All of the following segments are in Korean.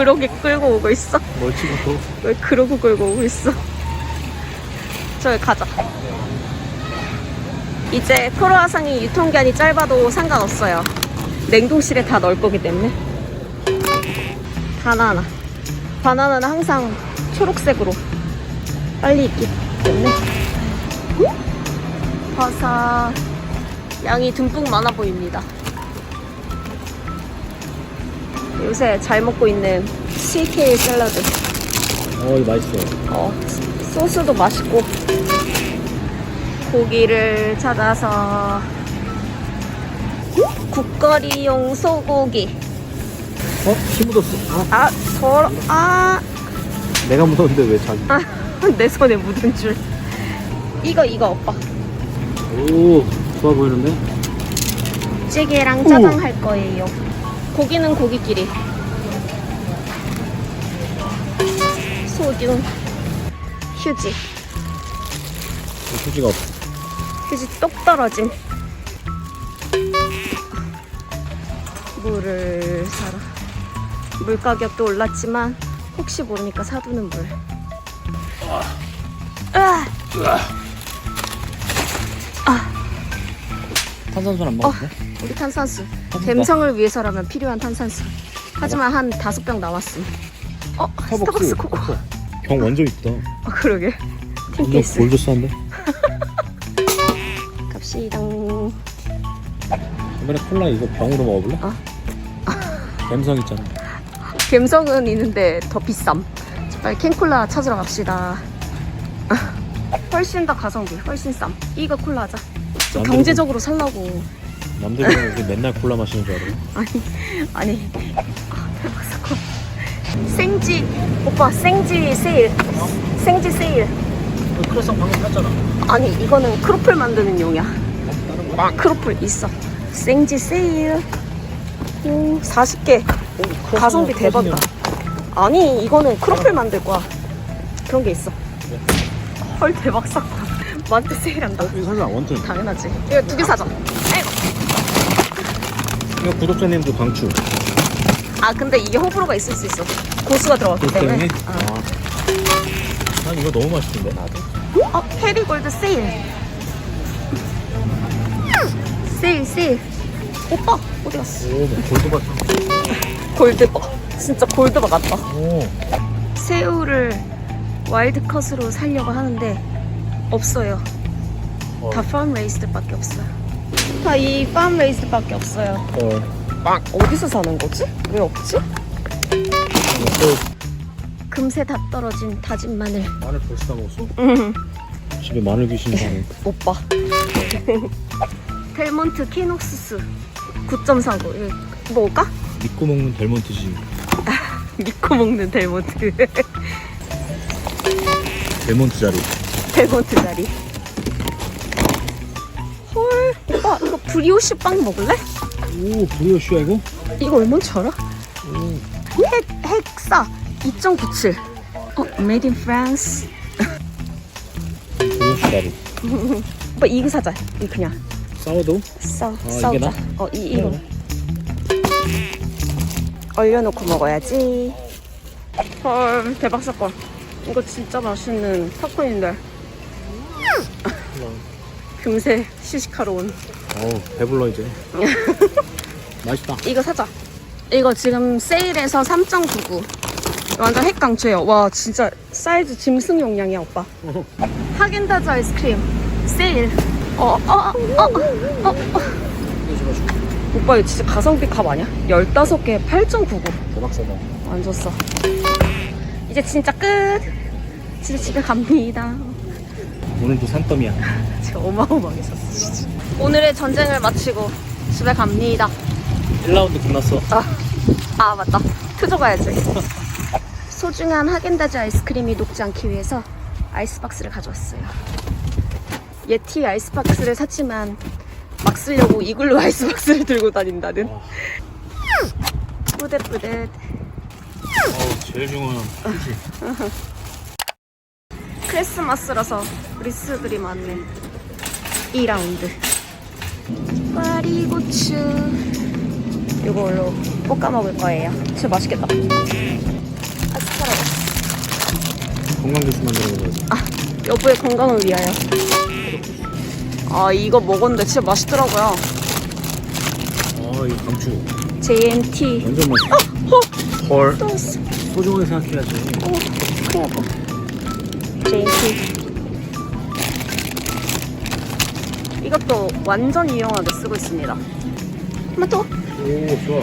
그러게 끌고 오고 있어? 뭘 또? 왜 그러고 끌고 오고 있어? 저기 가자. 이제 크로아상이 유통기한이 짧아도 상관없어요. 냉동실에 다 넣을 거기 때문에. 바나나. 바나나는 항상 초록색으로 빨리 익기 때문에. 버섯. 양이 듬뿍 많아 보입니다. 요새 잘 먹고 있는 CK 샐러드. 어, 이거 맛있어. 어, 소스도 맛있고 고기를 찾아서 국거리용 소고기 어? 피 묻었어. 아, 아, 저, 아, 내가 묻었는데 왜 자기? 아, 내 손에 묻은 줄 이거 이거 오빠 오, 좋아 보이는데? 찌개랑 짜장 할 거예요 고기는 고기끼리 소중 휴지 휴지가 없어. 휴지 똑 떨어짐. 물을 사라. 물 가격도 올랐지만 혹시 모르니까 사두는 물. 아, 탄산수 안 어, 먹었네? 우리 탄산수. 갬성을 위해서라면 필요한 탄산수. 하지만 한 다섯 병 나왔음. 어, 스타벅스 코코. 병 완전 이쁘다. 어, 그러게. 완전 틴케이스. 골드스한데? 갑시다. 이번에 콜라 이거 병으로 먹어볼래? 어. 갬성 있잖아. 갬성은 있는데 더 비쌈. 빨리 캔콜라 찾으러 갑시다. 훨씬 더 가성비, 훨씬 쌈. 이거 콜라 하자. 좀 남들은- 경제적으로 살라고. 남들이랑 이렇게 맨날 콜라 마시는 줄 알아. 아니, 아니. 아, 대박 사건. 생지, 오빠, 생지 세일. 생지 세일. 크로상 방금 샀잖아. 아니, 이거는 크로플 만드는 용이야. 크로플 있어. 생지 세일. 오, 40개. 가성비 대박이다. 아니, 이거는 크로플 만들 거야. 그런 게 있어. 헐, 대박 사건. 만트 세일한다. 이거 사자, 원튼. 당연하지. 이거 두 개 사자. 이거 구독자님도 방출. 아, 근데 이게 호불호가 있을 수 있어. 고수가 들어갔기 그렇기 때문에. 때문에? 아. 아. 난 이거 너무 맛있던데? 어, 페리골드 세일. 세일, 세일. 오빠, 어디 갔어? 오, 뭐 골드바. 골드바. 진짜 골드바 같다. 오. 새우를 와일드컷으로 살려고 하는데 없어요. 어. 다 팜 레이스드밖에 없어요. 다 이 팜 레이스드밖에 없어요. 헐. 어디서 사는 거지? 왜 없지? 금세 다 떨어진 다진 마늘. 또 마늘 벌써 다 먹었어? 음, 집에 마늘 귀신 사네. 오빠. 델몬트 키녹스스 9.49. 이거 먹을까? 믿고 먹는 델몬트지. 믿고 먹는 델몬트. 델몬트 자리. 델몬트 자리. 헐, 오빠 이거 브리오시 빵 먹을래? 오, 브리오슈야 이거? 이거 얼마인지 알아? 오. 핵, 핵사 2.97. 어, made in France. 브리오슈 자리. 오빠 이거 사자. 이거 그냥 사워도우? 싸, 이게 싸우자. 나? 어, 이, 이거. 얼려놓고 먹어야지. 헐, 대박 사건. 이거 진짜 맛있는 팝콘인데. 금세 시식하러 온. 어우, 배불러 이제. 맛있다. 이거 사자. 이거 지금 세일해서 3.99. 완전 핵강추예요. 와, 진짜 사이즈 짐승 용량이야, 오빠. 하겐다즈 아이스크림 세일. 어, 어, 어, 어, 어, 어. 오빠 이거 진짜 가성비 값 아니야? 15개 8.99. 대박 사다. 완전 싸. 이제 진짜 끝. 진짜 집에 갑니다. 오늘도 산더미야. 진짜 어마어마하게 샀어, 진짜. 오늘의 전쟁을 마치고 집에 갑니다. 1라운드 끝났어. 아, 아 맞다. 투조 가야지. 소중한 하겐다즈 아이스크림이 녹지 않기 위해서 아이스박스를 가져왔어요. 예티 아이스박스를 샀지만 막 쓰려고 이글루 아이스박스를 들고 다닌다는. 뿌듯뿌듯. 어우, 제일 중요한. 크리스마스라서 리스들이 많네. 2라운드. 꽈리고추. 이걸로 볶아 먹을 거예요. 진짜 맛있겠다. 아스파라거스. 건강 주스 만들어 먹어야지. 아, 여보의 건강을 위하여. 아, 이거 먹었는데 진짜 맛있더라고요. 아, 이 강추. JMT. 완전 맛있어. 어, 헐. 또 있어. 소중하게 생각해야지. 어, 큰일 날 뻔. JMT. 이것도 완전 유용하게 쓰고 있습니다. 한번 더. 오, 좋아.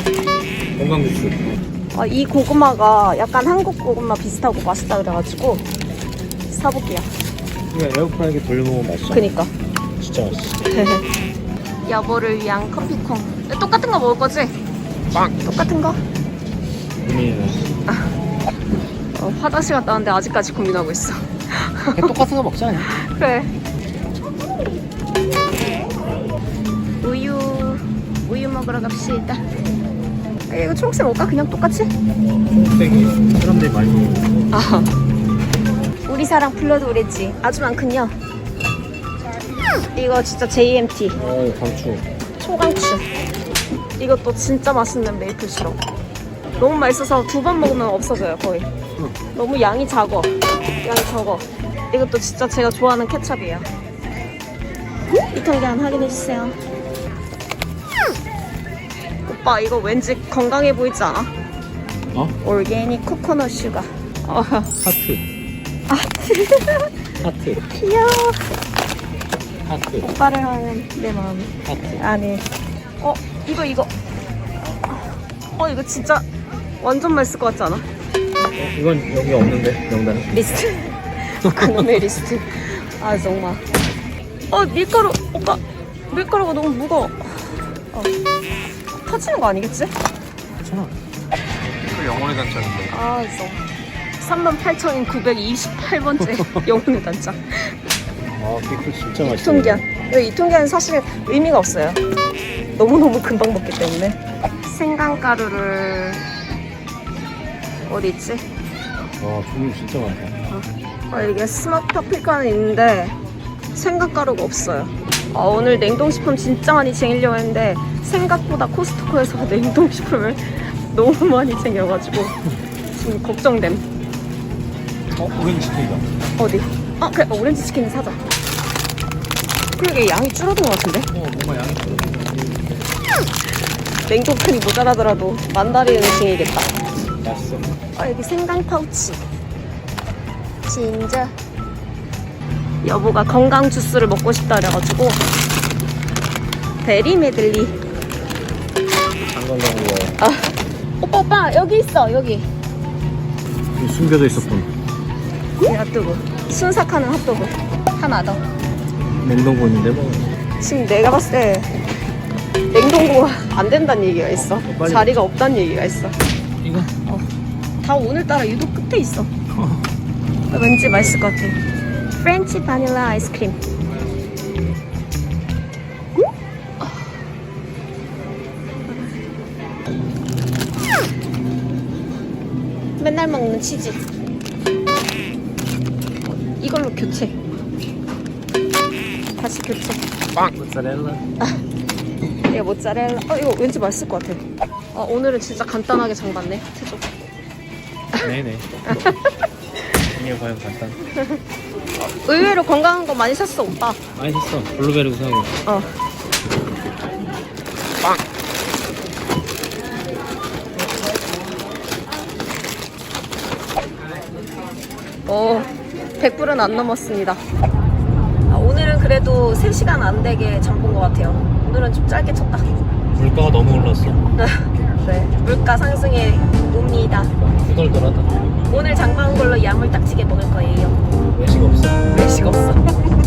건강 주스. 아, 이 고구마가 약간 한국 고구마 비슷하고 맛있다 그래가지고 사볼게요. 그냥 에어프라이기 돌려 먹으면 맛있어. 그니까. 진짜 맛있어. 여보를 위한 커피콩. 똑같은 거 먹을 거지? 빵. 똑같은 거? 고민이네. 어, 화장실 갔다 왔는데 아직까지 고민하고 있어. 똑같은 거 먹자 그냥. 그래. 우유 먹으러 갑시다. 아, 이거 초록색 먹을까? 그냥 똑같이? 땡이 사람들이 많이. 아. 우리 사랑 불러도 오랬지. 아주 많군요. 이거 진짜 JMT. 어, 강추. 초강추. 이것도 진짜 맛있는 메이플 시럽. 너무 맛있어서 두 번 먹으면 없어져요, 거의. 응. 너무 양이 작어. 양이 적어. 이것도 진짜 제가 좋아하는 케찹이에요. 유통기한 확인해주세요. 오빠, 이거 왠지 건강해 보이지 않아? 어? 올게닉 코코넛 슈가. 어, 하트. 하트. 귀여워. 하트. 오빠를 하는 내 마음이. 하트. 안에 어 이거 이거 어 이거 진짜 완전 맛있을 것 같지 않아? 어, 이건 여기 없는데 명단에. 리스트 그놈의 리스트 아 정말 어 밀가루 오빠 밀가루가 너무 무거워 어. 터지는 거 아니겠지? 괜찮아. 그 영혼의 단짝인데. 아 정말 38,928번째 영혼의 단짝 아, 피클 진짜 맛있어. 이통기한 이거 이통기한은 사실 의미가 없어요 너무너무 금방 먹기 때문에 생강가루를 어디 있지? 와, 종류 진짜 많다. 아, 이게 스마트 파프리카는 있는데 생강가루가 없어요. 아, 오늘 냉동식품 진짜 많이 챙기려고 했는데 생각보다 코스트코에서 냉동식품을 너무 많이 챙겨가지고 지금 걱정됨. 어, 오렌지 치킨이다. 어디? 아 그래 어, 오렌지 치킨 사자. 그러게 양이 줄어든 것 같은데? 어, 뭔가 양이. 냉동칸이 모자라더라도 만다린은 챙기겠다. 맛있어. 아 여기 생강 파우치 진짜 여보가 건강 주스를 먹고 싶다 그래가지고 베리 메들리. 장건강으로 아 오빠 오빠 여기 있어 여기. 숨겨져 있었군. 이 핫도그. 순삭하는 핫도그. 하나 더. 냉동고 있는데 뭐. 지금 내가 봤을 때 냉동고가 안 된다는 얘기가 있어. 빨리 자리가 없다는 얘기가 있어. 이거? 다 오늘따라 유독 끝에 있어. 왠지 맛있을 것 같아 프렌치 바닐라 아이스크림 맨날 먹는 치즈 이걸로 교체 다시 교체 빵! 모짜렐라. 이거 모짜렐라 어 이거 왠지 맛있을 것 같아 어, 오늘은 진짜 간단하게 장 봤네 태조 네네. 이게 과연 간단. 의외로 건강한 거 많이 샀어 오빠 많이 샀어. 블루베리도 사고. 어 빵! 어, 100불은 안 넘었습니다. 아, 오늘은 그래도 3시간 안 되게 장본것 같아요. 오늘은 좀 짧게 쳤다. 물가가 너무 올랐어. 네, 물가 상승에 옵니다. 후덜덜하다. 오늘 장봐온 걸로 야물딱지게 먹을 거예요. 외식 없어. 외식 없어.